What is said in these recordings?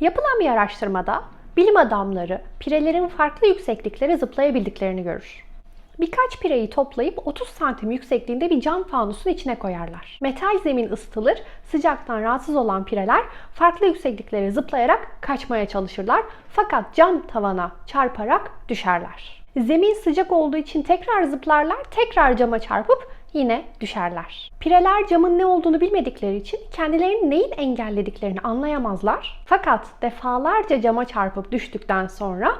Yapılan bir araştırmada bilim adamları pirelerin farklı yüksekliklere zıplayabildiklerini görür. Birkaç pireyi toplayıp 30 santim yüksekliğinde bir cam fanusun içine koyarlar. Metal zemin ısıtılır, sıcaktan rahatsız olan pireler farklı yüksekliklere zıplayarak kaçmaya çalışırlar. Fakat cam tavana çarparak düşerler. Zemin sıcak olduğu için tekrar zıplarlar, tekrar cama çarpıp yine düşerler. Pireler camın ne olduğunu bilmedikleri için kendilerinin neyin engellediklerini anlayamazlar. Fakat defalarca cama çarpıp düştükten sonra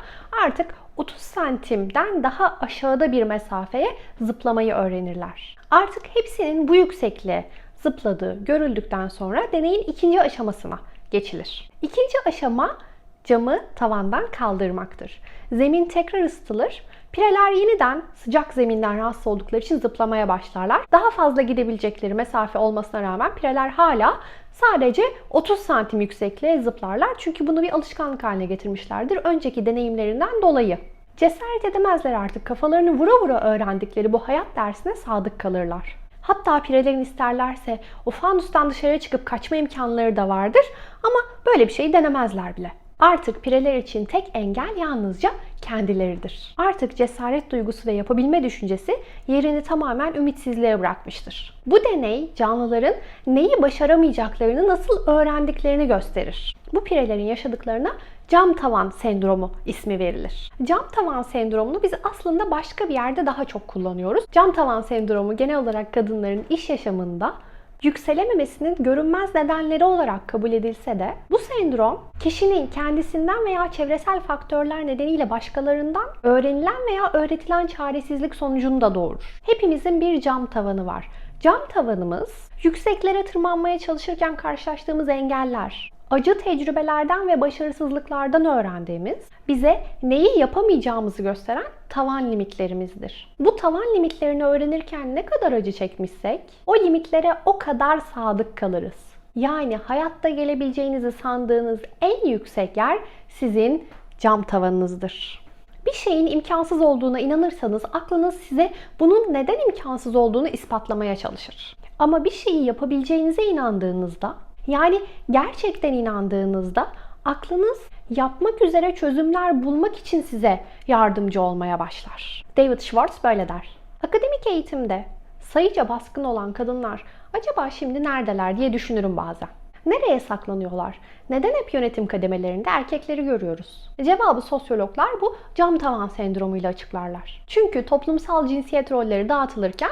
artık 30 santimden daha aşağıda bir mesafeye zıplamayı öğrenirler. Artık hepsinin bu yüksekliğe zıpladığı görüldükten sonra deneyin ikinci aşamasına geçilir. İkinci aşama camı tavandan kaldırmaktır. Zemin tekrar ısıtılır. Pireler yeniden sıcak zeminden rahatsız oldukları için zıplamaya başlarlar. Daha fazla gidebilecekleri mesafe olmasına rağmen pireler hala sadece 30 santim yüksekliğe zıplarlar. Çünkü bunu bir alışkanlık haline getirmişlerdir önceki deneyimlerinden dolayı. Cesaret edemezler artık kafalarını vura vura öğrendikleri bu hayat dersine sadık kalırlar. Hatta pirelerin isterlerse o fanustan dışarı çıkıp kaçma imkanları da vardır ama böyle bir şey denemezler bile. Artık pireler için tek engel yalnızca kendileridir. Artık cesaret duygusu ve yapabilme düşüncesi yerini tamamen ümitsizliğe bırakmıştır. Bu deney canlıların neyi başaramayacaklarını nasıl öğrendiklerini gösterir. Bu pirelerin yaşadıklarına cam tavan sendromu ismi verilir. Cam tavan sendromunu biz aslında başka bir yerde daha çok kullanıyoruz. Cam tavan sendromu genel olarak kadınların iş yaşamında yükselememesinin görünmez nedenleri olarak kabul edilse de bu sendrom kişinin kendisinden veya çevresel faktörler nedeniyle başkalarından öğrenilen veya öğretilen çaresizlik sonucunu da doğurur. Hepimizin bir cam tavanı var. Cam tavanımız yükseklere tırmanmaya çalışırken karşılaştığımız engeller, acı tecrübelerden ve başarısızlıklardan öğrendiğimiz, bize neyi yapamayacağımızı gösteren tavan limitlerimizdir. Bu tavan limitlerini öğrenirken ne kadar acı çekmişsek, o limitlere o kadar sadık kalırız. Yani hayatta gelebileceğinizi sandığınız en yüksek yer sizin cam tavanınızdır. Bir şeyin imkansız olduğuna inanırsanız aklınız size bunun neden imkansız olduğunu ispatlamaya çalışır. Ama bir şeyi yapabileceğinize inandığınızda yani gerçekten inandığınızda aklınız yapmak üzere çözümler bulmak için size yardımcı olmaya başlar. David Schwartz böyle der. Akademik eğitimde sayıca baskın olan kadınlar acaba şimdi neredeler diye düşünürüm bazen. Nereye saklanıyorlar? Neden hep yönetim kademelerinde erkekleri görüyoruz? Cevabı sosyologlar bu cam tavan sendromuyla açıklarlar. Çünkü toplumsal cinsiyet rolleri dağıtılırken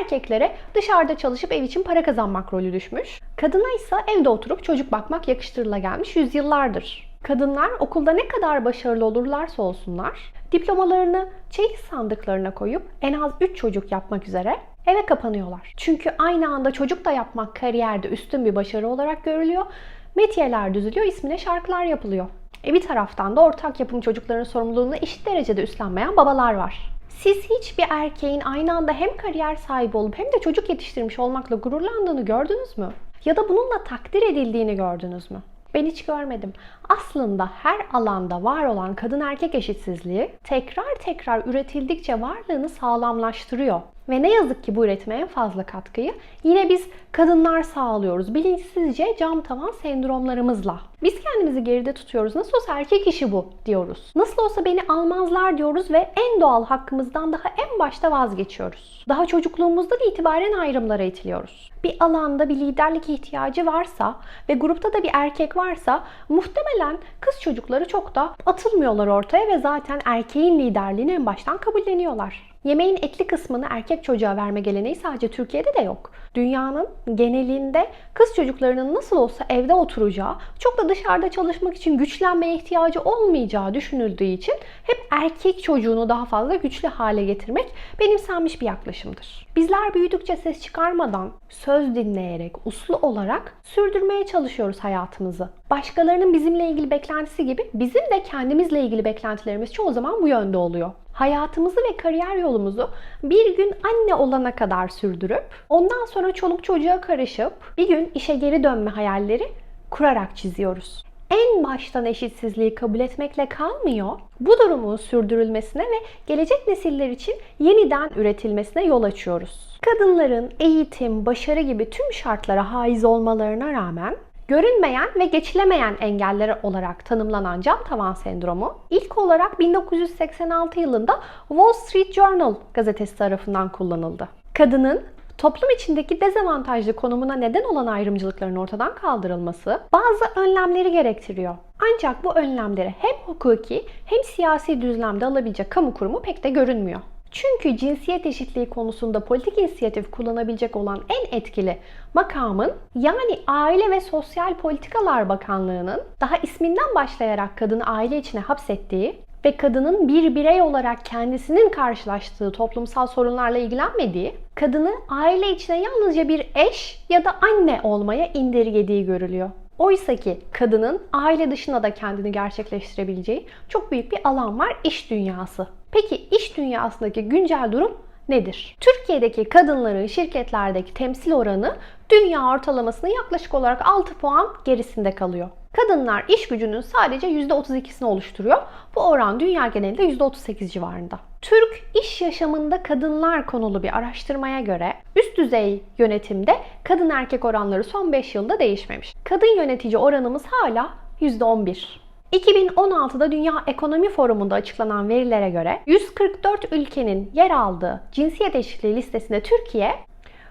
erkeklere dışarıda çalışıp ev için para kazanmak rolü düşmüş. Kadına ise evde oturup çocuk bakmak yakıştırıla gelmiş yüzyıllardır. Kadınlar okulda ne kadar başarılı olurlarsa olsunlar, diplomalarını çeyiz sandıklarına koyup en az 3 çocuk yapmak üzere eve kapanıyorlar. Çünkü aynı anda çocuk da yapmak kariyerde üstün bir başarı olarak görülüyor. Metiyeler düzülüyor, ismine şarkılar yapılıyor. E bir taraftan da ortak yapım çocukların sorumluluğunu eşit derecede üstlenmeyen babalar var. Siz hiçbir erkeğin aynı anda hem kariyer sahibi olup hem de çocuk yetiştirmiş olmakla gururlandığını gördünüz mü? Ya da bununla takdir edildiğini gördünüz mü? Ben hiç görmedim. Aslında her alanda var olan kadın erkek eşitsizliği tekrar tekrar üretildikçe varlığını sağlamlaştırıyor. Ve ne yazık ki bu üretime en fazla katkıyı yine biz kadınlar sağlıyoruz. Bilinçsizce cam tavan sendromlarımızla. Biz kendimizi geride tutuyoruz. Nasıl olsa erkek işi bu diyoruz. Nasıl olsa beni almazlar diyoruz ve en doğal hakkımızdan daha en başta vazgeçiyoruz. Daha çocukluğumuzdan itibaren ayrımlara itiliyoruz. Bir alanda bir liderlik ihtiyacı varsa ve grupta da bir erkek varsa muhtemelen kız çocukları çok da atılmıyorlar ortaya ve zaten erkeğin liderliğini en baştan kabulleniyorlar. Yemeğin etli kısmını erkek çocuğa verme geleneği sadece Türkiye'de de yok. Dünyanın genelinde kız çocuklarının nasıl olsa evde oturacağı, çok da dışarıda çalışmak için güçlenmeye ihtiyacı olmayacağı düşünüldüğü için hep erkek çocuğunu daha fazla güçlü hale getirmek benimsenmiş bir yaklaşımdır. Bizler büyüdükçe ses çıkarmadan, söz dinleyerek, uslu olarak sürdürmeye çalışıyoruz hayatımızı. Başkalarının bizimle ilgili beklentisi gibi bizim de kendimizle ilgili beklentilerimiz çoğu zaman bu yönde oluyor hayatımızı ve kariyer yolumuzu bir gün anne olana kadar sürdürüp ondan sonra çoluk çocuğa karışıp bir gün işe geri dönme hayalleri kurarak çiziyoruz. En baştan eşitsizliği kabul etmekle kalmıyor, bu durumun sürdürülmesine ve gelecek nesiller için yeniden üretilmesine yol açıyoruz. Kadınların eğitim, başarı gibi tüm şartlara haiz olmalarına rağmen Görünmeyen ve geçilemeyen engeller olarak tanımlanan cam tavan sendromu ilk olarak 1986 yılında Wall Street Journal gazetesi tarafından kullanıldı. Kadının toplum içindeki dezavantajlı konumuna neden olan ayrımcılıkların ortadan kaldırılması bazı önlemleri gerektiriyor. Ancak bu önlemleri hem hukuki hem siyasi düzlemde alabilecek kamu kurumu pek de görünmüyor. Çünkü cinsiyet eşitliği konusunda politik inisiyatif kullanabilecek olan en etkili makamın yani Aile ve Sosyal Politikalar Bakanlığı'nın daha isminden başlayarak kadını aile içine hapsettiği ve kadının bir birey olarak kendisinin karşılaştığı toplumsal sorunlarla ilgilenmediği, kadını aile içine yalnızca bir eş ya da anne olmaya indirgediği görülüyor. Oysa ki kadının aile dışında da kendini gerçekleştirebileceği çok büyük bir alan var iş dünyası. Peki iş dünyasındaki güncel durum nedir? Türkiye'deki kadınların şirketlerdeki temsil oranı dünya ortalamasının yaklaşık olarak 6 puan gerisinde kalıyor. Kadınlar iş gücünün sadece %32'sini oluşturuyor. Bu oran dünya genelinde %38 civarında. Türk iş yaşamında kadınlar konulu bir araştırmaya göre üst düzey yönetimde kadın erkek oranları son 5 yılda değişmemiş. Kadın yönetici oranımız hala %11. 2016'da Dünya Ekonomi Forumu'nda açıklanan verilere göre 144 ülkenin yer aldığı cinsiyet eşitliği listesinde Türkiye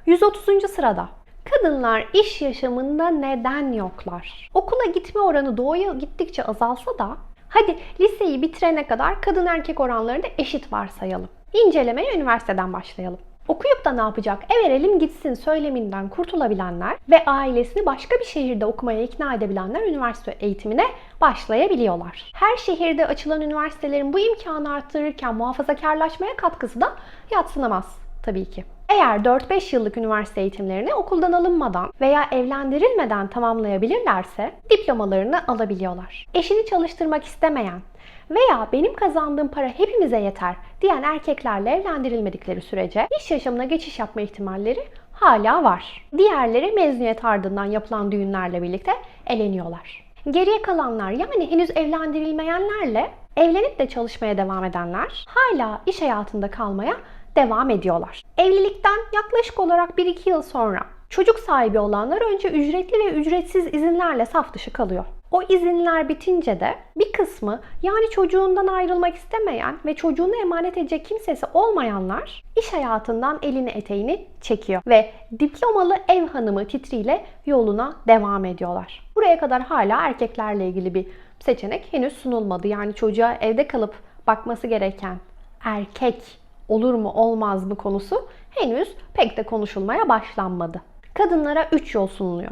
130. sırada. Kadınlar iş yaşamında neden yoklar? Okula gitme oranı doğuya gittikçe azalsa da hadi liseyi bitirene kadar kadın erkek oranlarını eşit varsayalım. İncelemeye üniversiteden başlayalım. Okuyup da ne yapacak? E verelim gitsin söyleminden kurtulabilenler ve ailesini başka bir şehirde okumaya ikna edebilenler üniversite eğitimine başlayabiliyorlar. Her şehirde açılan üniversitelerin bu imkanı arttırırken muhafazakarlaşmaya katkısı da yatsınamaz tabii ki. Eğer 4-5 yıllık üniversite eğitimlerini okuldan alınmadan veya evlendirilmeden tamamlayabilirlerse diplomalarını alabiliyorlar. Eşini çalıştırmak istemeyen veya benim kazandığım para hepimize yeter diyen erkeklerle evlendirilmedikleri sürece iş yaşamına geçiş yapma ihtimalleri hala var. Diğerleri mezuniyet ardından yapılan düğünlerle birlikte eleniyorlar. Geriye kalanlar yani henüz evlendirilmeyenlerle evlenip de çalışmaya devam edenler hala iş hayatında kalmaya devam ediyorlar. Evlilikten yaklaşık olarak 1-2 yıl sonra çocuk sahibi olanlar önce ücretli ve ücretsiz izinlerle saf dışı kalıyor. O izinler bitince de bir kısmı yani çocuğundan ayrılmak istemeyen ve çocuğunu emanet edecek kimsesi olmayanlar iş hayatından elini eteğini çekiyor ve diplomalı ev hanımı titriyle yoluna devam ediyorlar. Buraya kadar hala erkeklerle ilgili bir seçenek henüz sunulmadı. Yani çocuğa evde kalıp bakması gereken erkek olur mu olmaz mı konusu henüz pek de konuşulmaya başlanmadı. Kadınlara 3 yol sunuluyor.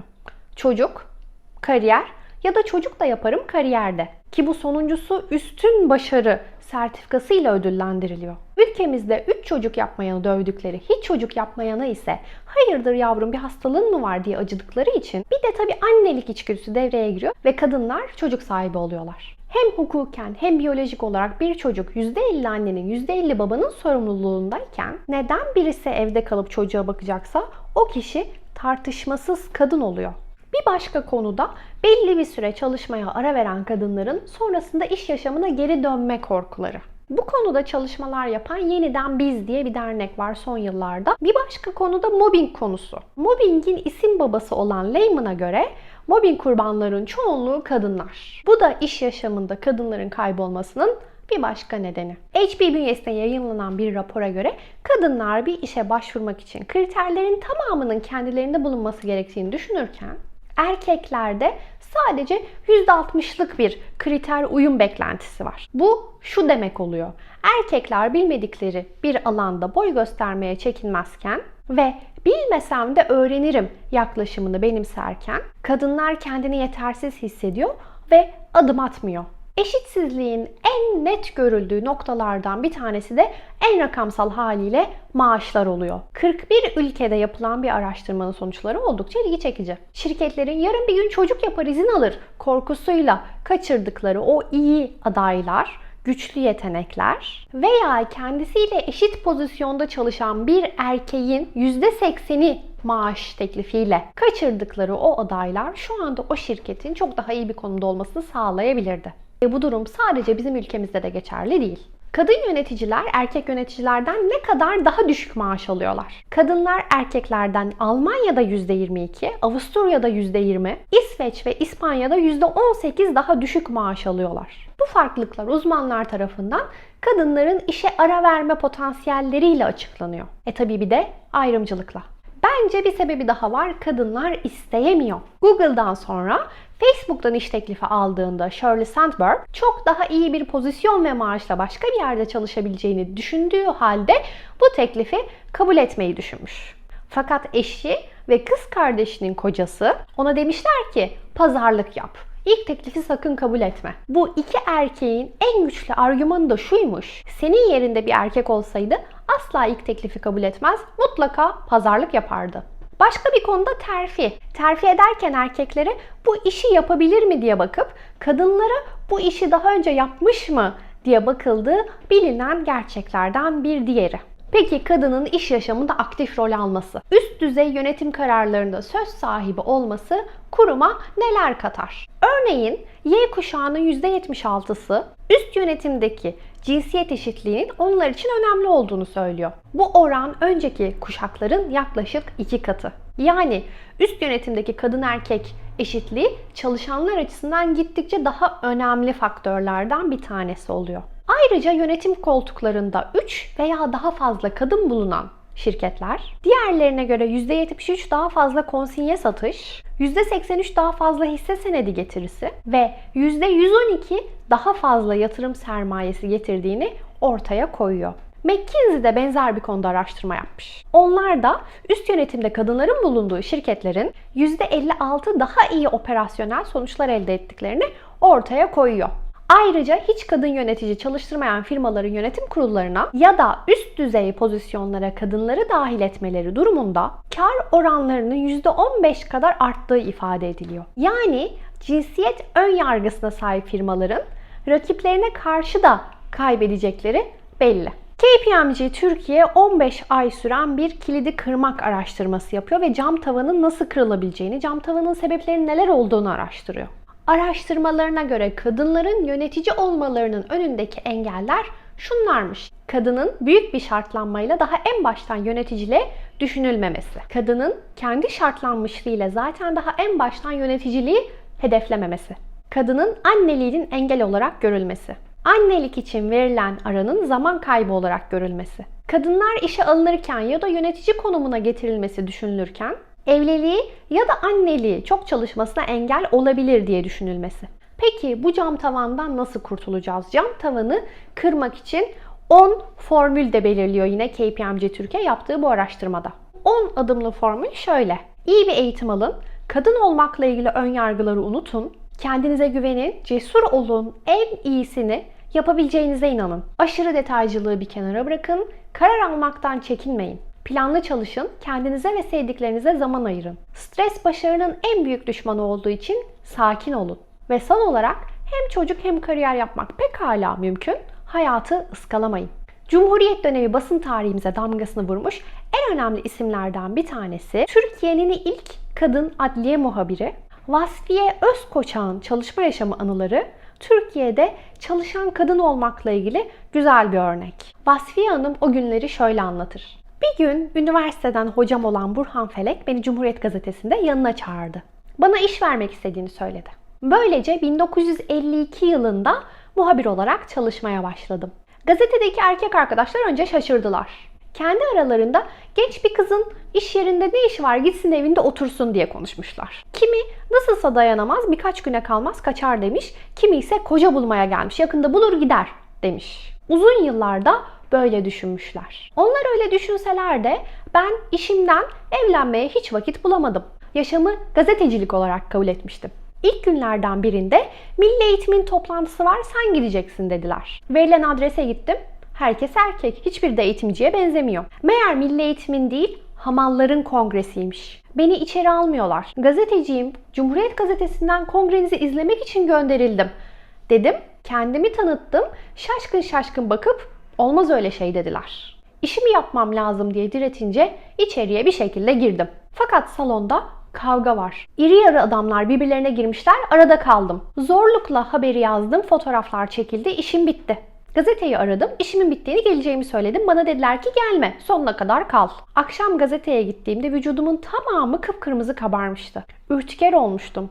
Çocuk, kariyer ya da çocuk da yaparım kariyerde. Ki bu sonuncusu üstün başarı sertifikasıyla ödüllendiriliyor. Ülkemizde 3 çocuk yapmayanı dövdükleri, hiç çocuk yapmayanı ise hayırdır yavrum bir hastalığın mı var diye acıdıkları için bir de tabii annelik içgüdüsü devreye giriyor ve kadınlar çocuk sahibi oluyorlar. Hem hukuken hem biyolojik olarak bir çocuk %50 annenin %50 babanın sorumluluğundayken neden birisi evde kalıp çocuğa bakacaksa o kişi tartışmasız kadın oluyor. Bir başka konuda belli bir süre çalışmaya ara veren kadınların sonrasında iş yaşamına geri dönme korkuları. Bu konuda çalışmalar yapan Yeniden Biz diye bir dernek var son yıllarda. Bir başka konu da mobbing konusu. Mobbingin isim babası olan Lehman'a göre mobbing kurbanlarının çoğunluğu kadınlar. Bu da iş yaşamında kadınların kaybolmasının bir başka nedeni. HP bünyesinde yayınlanan bir rapora göre kadınlar bir işe başvurmak için kriterlerin tamamının kendilerinde bulunması gerektiğini düşünürken erkeklerde sadece %60'lık bir kriter uyum beklentisi var. Bu şu demek oluyor. Erkekler bilmedikleri bir alanda boy göstermeye çekinmezken ve bilmesem de öğrenirim yaklaşımını benimserken kadınlar kendini yetersiz hissediyor ve adım atmıyor. Eşitsizliğin en net görüldüğü noktalardan bir tanesi de en rakamsal haliyle maaşlar oluyor. 41 ülkede yapılan bir araştırmanın sonuçları oldukça ilgi çekici. Şirketlerin yarın bir gün çocuk yapar izin alır korkusuyla kaçırdıkları o iyi adaylar güçlü yetenekler veya kendisiyle eşit pozisyonda çalışan bir erkeğin %80'i maaş teklifiyle kaçırdıkları o adaylar şu anda o şirketin çok daha iyi bir konumda olmasını sağlayabilirdi. Bu durum sadece bizim ülkemizde de geçerli değil. Kadın yöneticiler erkek yöneticilerden ne kadar daha düşük maaş alıyorlar? Kadınlar erkeklerden Almanya'da %22, Avusturya'da %20, İsveç ve İspanya'da %18 daha düşük maaş alıyorlar. Bu farklılıklar uzmanlar tarafından kadınların işe ara verme potansiyelleriyle açıklanıyor. E tabi bir de ayrımcılıkla. Bence bir sebebi daha var. Kadınlar isteyemiyor. Google'dan sonra Facebook'tan iş teklifi aldığında Shirley Sandberg çok daha iyi bir pozisyon ve maaşla başka bir yerde çalışabileceğini düşündüğü halde bu teklifi kabul etmeyi düşünmüş. Fakat eşi ve kız kardeşinin kocası ona demişler ki pazarlık yap. İlk teklifi sakın kabul etme. Bu iki erkeğin en güçlü argümanı da şuymuş. Senin yerinde bir erkek olsaydı asla ilk teklifi kabul etmez, mutlaka pazarlık yapardı. Başka bir konuda terfi. Terfi ederken erkeklere bu işi yapabilir mi diye bakıp kadınlara bu işi daha önce yapmış mı diye bakıldığı bilinen gerçeklerden bir diğeri. Peki kadının iş yaşamında aktif rol alması, üst düzey yönetim kararlarında söz sahibi olması kuruma neler katar? Örneğin Y kuşağının %76'sı üst yönetimdeki cinsiyet eşitliğinin onlar için önemli olduğunu söylüyor. Bu oran önceki kuşakların yaklaşık iki katı. Yani üst yönetimdeki kadın erkek eşitliği çalışanlar açısından gittikçe daha önemli faktörlerden bir tanesi oluyor. Ayrıca yönetim koltuklarında 3 veya daha fazla kadın bulunan şirketler diğerlerine göre %73 daha fazla konsinye satış, %83 daha fazla hisse senedi getirisi ve %112 daha fazla yatırım sermayesi getirdiğini ortaya koyuyor. McKinsey de benzer bir konuda araştırma yapmış. Onlar da üst yönetimde kadınların bulunduğu şirketlerin %56 daha iyi operasyonel sonuçlar elde ettiklerini ortaya koyuyor. Ayrıca hiç kadın yönetici çalıştırmayan firmaların yönetim kurullarına ya da üst düzey pozisyonlara kadınları dahil etmeleri durumunda kar oranlarının %15 kadar arttığı ifade ediliyor. Yani cinsiyet ön yargısına sahip firmaların rakiplerine karşı da kaybedecekleri belli. KPMG Türkiye 15 ay süren bir kilidi kırmak araştırması yapıyor ve cam tavanın nasıl kırılabileceğini, cam tavanın sebeplerinin neler olduğunu araştırıyor. Araştırmalarına göre kadınların yönetici olmalarının önündeki engeller şunlarmış. Kadının büyük bir şartlanmayla daha en baştan yöneticiliğe düşünülmemesi. Kadının kendi şartlanmışlığıyla zaten daha en baştan yöneticiliği hedeflememesi. Kadının anneliğinin engel olarak görülmesi. Annelik için verilen aranın zaman kaybı olarak görülmesi. Kadınlar işe alınırken ya da yönetici konumuna getirilmesi düşünülürken evliliği ya da anneliği çok çalışmasına engel olabilir diye düşünülmesi. Peki bu cam tavandan nasıl kurtulacağız? Cam tavanı kırmak için 10 formül de belirliyor yine KPMG Türkiye yaptığı bu araştırmada. 10 adımlı formül şöyle. İyi bir eğitim alın, kadın olmakla ilgili ön yargıları unutun, kendinize güvenin, cesur olun, en iyisini yapabileceğinize inanın. Aşırı detaycılığı bir kenara bırakın, karar almaktan çekinmeyin. Planlı çalışın, kendinize ve sevdiklerinize zaman ayırın. Stres başarının en büyük düşmanı olduğu için sakin olun. Ve son olarak hem çocuk hem kariyer yapmak pekala mümkün. Hayatı ıskalamayın. Cumhuriyet dönemi basın tarihimize damgasını vurmuş en önemli isimlerden bir tanesi Türkiye'nin ilk kadın adliye muhabiri Vasfiye Özkoçak'ın çalışma yaşamı anıları Türkiye'de çalışan kadın olmakla ilgili güzel bir örnek. Vasfiye Hanım o günleri şöyle anlatır. Bir gün üniversiteden hocam olan Burhan Felek beni Cumhuriyet Gazetesi'nde yanına çağırdı. Bana iş vermek istediğini söyledi. Böylece 1952 yılında muhabir olarak çalışmaya başladım. Gazetedeki erkek arkadaşlar önce şaşırdılar. Kendi aralarında genç bir kızın iş yerinde ne işi var gitsin evinde otursun diye konuşmuşlar. Kimi nasılsa dayanamaz birkaç güne kalmaz kaçar demiş. Kimi ise koca bulmaya gelmiş yakında bulur gider demiş. Uzun yıllarda böyle düşünmüşler. Onlar öyle düşünseler de ben işimden evlenmeye hiç vakit bulamadım. Yaşamı gazetecilik olarak kabul etmiştim. İlk günlerden birinde milli eğitimin toplantısı var sen gideceksin dediler. Verilen adrese gittim. Herkes erkek. Hiçbir de eğitimciye benzemiyor. Meğer milli eğitimin değil hamalların kongresiymiş. Beni içeri almıyorlar. Gazeteciyim. Cumhuriyet gazetesinden kongrenizi izlemek için gönderildim. Dedim. Kendimi tanıttım. Şaşkın şaşkın bakıp olmaz öyle şey dediler. İşimi yapmam lazım diye diretince içeriye bir şekilde girdim. Fakat salonda kavga var. İri yarı adamlar birbirlerine girmişler, arada kaldım. Zorlukla haberi yazdım, fotoğraflar çekildi, işim bitti. Gazeteyi aradım, işimin bittiğini geleceğimi söyledim. Bana dediler ki gelme, sonuna kadar kal. Akşam gazeteye gittiğimde vücudumun tamamı kıpkırmızı kabarmıştı. Ürtiker olmuştum.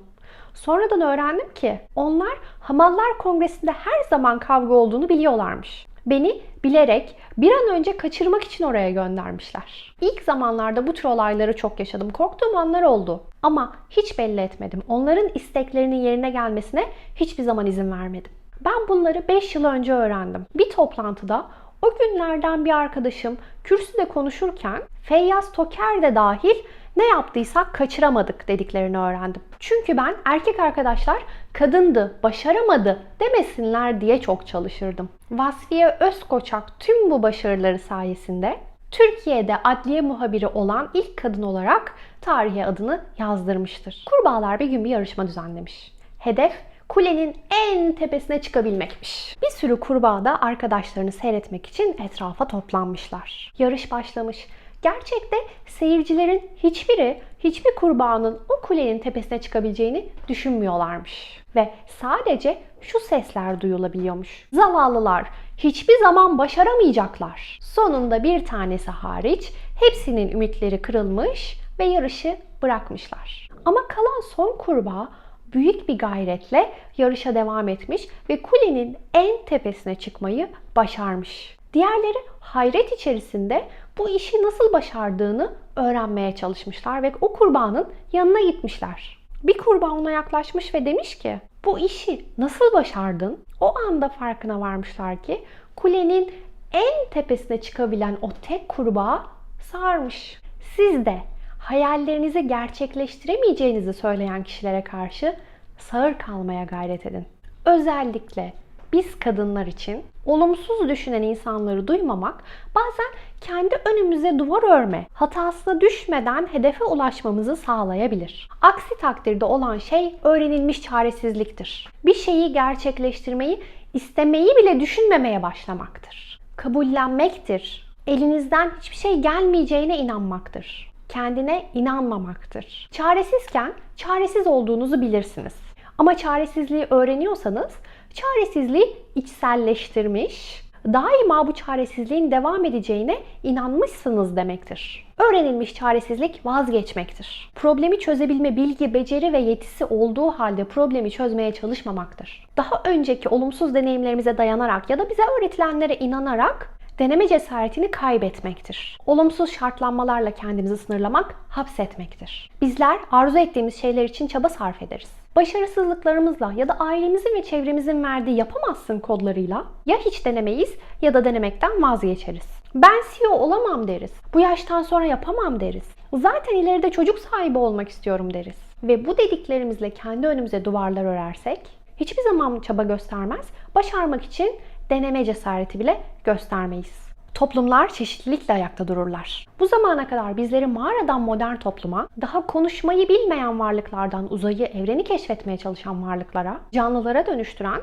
Sonradan öğrendim ki onlar Hamallar Kongresi'nde her zaman kavga olduğunu biliyorlarmış. Beni bilerek bir an önce kaçırmak için oraya göndermişler. İlk zamanlarda bu tür olayları çok yaşadım. Korktuğum anlar oldu. Ama hiç belli etmedim. Onların isteklerinin yerine gelmesine hiçbir zaman izin vermedim. Ben bunları 5 yıl önce öğrendim. Bir toplantıda o günlerden bir arkadaşım kürsüde konuşurken Feyyaz Toker de dahil ne yaptıysak kaçıramadık dediklerini öğrendim. Çünkü ben erkek arkadaşlar kadındı, başaramadı demesinler diye çok çalışırdım. Vasfiye Özkoçak tüm bu başarıları sayesinde Türkiye'de adliye muhabiri olan ilk kadın olarak tarihe adını yazdırmıştır. Kurbağalar bir gün bir yarışma düzenlemiş. Hedef kulenin en tepesine çıkabilmekmiş. Bir sürü kurbağa da arkadaşlarını seyretmek için etrafa toplanmışlar. Yarış başlamış. Gerçekte seyircilerin hiçbiri hiçbir kurbağanın o kulenin tepesine çıkabileceğini düşünmüyorlarmış. Ve sadece şu sesler duyulabiliyormuş. Zavallılar hiçbir zaman başaramayacaklar. Sonunda bir tanesi hariç hepsinin ümitleri kırılmış ve yarışı bırakmışlar. Ama kalan son kurbağa büyük bir gayretle yarışa devam etmiş ve kulenin en tepesine çıkmayı başarmış. Diğerleri hayret içerisinde bu işi nasıl başardığını öğrenmeye çalışmışlar ve o kurbağanın yanına gitmişler. Bir kurbağa ona yaklaşmış ve demiş ki bu işi nasıl başardın? O anda farkına varmışlar ki kulenin en tepesine çıkabilen o tek kurbağa sarmış. Siz de hayallerinizi gerçekleştiremeyeceğinizi söyleyen kişilere karşı sağır kalmaya gayret edin. Özellikle biz kadınlar için olumsuz düşünen insanları duymamak bazen kendi önümüze duvar örme, hatasına düşmeden hedefe ulaşmamızı sağlayabilir. Aksi takdirde olan şey öğrenilmiş çaresizliktir. Bir şeyi gerçekleştirmeyi istemeyi bile düşünmemeye başlamaktır. Kabullenmektir. Elinizden hiçbir şey gelmeyeceğine inanmaktır. Kendine inanmamaktır. Çaresizken çaresiz olduğunuzu bilirsiniz. Ama çaresizliği öğreniyorsanız çaresizliği içselleştirmiş, daima bu çaresizliğin devam edeceğine inanmışsınız demektir. Öğrenilmiş çaresizlik vazgeçmektir. Problemi çözebilme bilgi, beceri ve yetisi olduğu halde problemi çözmeye çalışmamaktır. Daha önceki olumsuz deneyimlerimize dayanarak ya da bize öğretilenlere inanarak deneme cesaretini kaybetmektir. Olumsuz şartlanmalarla kendimizi sınırlamak, hapsetmektir. Bizler arzu ettiğimiz şeyler için çaba sarf ederiz. Başarısızlıklarımızla ya da ailemizin ve çevremizin verdiği yapamazsın kodlarıyla ya hiç denemeyiz ya da denemekten vazgeçeriz. Ben CEO olamam deriz. Bu yaştan sonra yapamam deriz. Zaten ileride çocuk sahibi olmak istiyorum deriz. Ve bu dediklerimizle kendi önümüze duvarlar örersek hiçbir zaman çaba göstermez. Başarmak için deneme cesareti bile göstermeyiz. Toplumlar çeşitlilikle ayakta dururlar. Bu zamana kadar bizleri mağaradan modern topluma, daha konuşmayı bilmeyen varlıklardan uzayı, evreni keşfetmeye çalışan varlıklara, canlılara dönüştüren,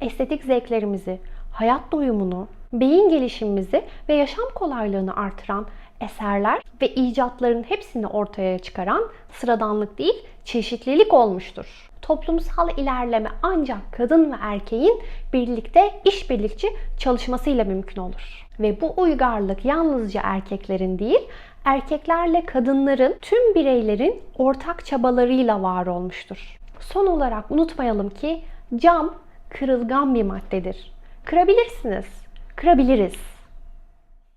estetik zevklerimizi, hayat doyumunu, beyin gelişimimizi ve yaşam kolaylığını artıran eserler ve icatların hepsini ortaya çıkaran sıradanlık değil, çeşitlilik olmuştur. Toplumsal ilerleme ancak kadın ve erkeğin birlikte işbirlikçi çalışmasıyla mümkün olur. Ve bu uygarlık yalnızca erkeklerin değil, erkeklerle kadınların, tüm bireylerin ortak çabalarıyla var olmuştur. Son olarak unutmayalım ki cam kırılgan bir maddedir. Kırabilirsiniz, kırabiliriz.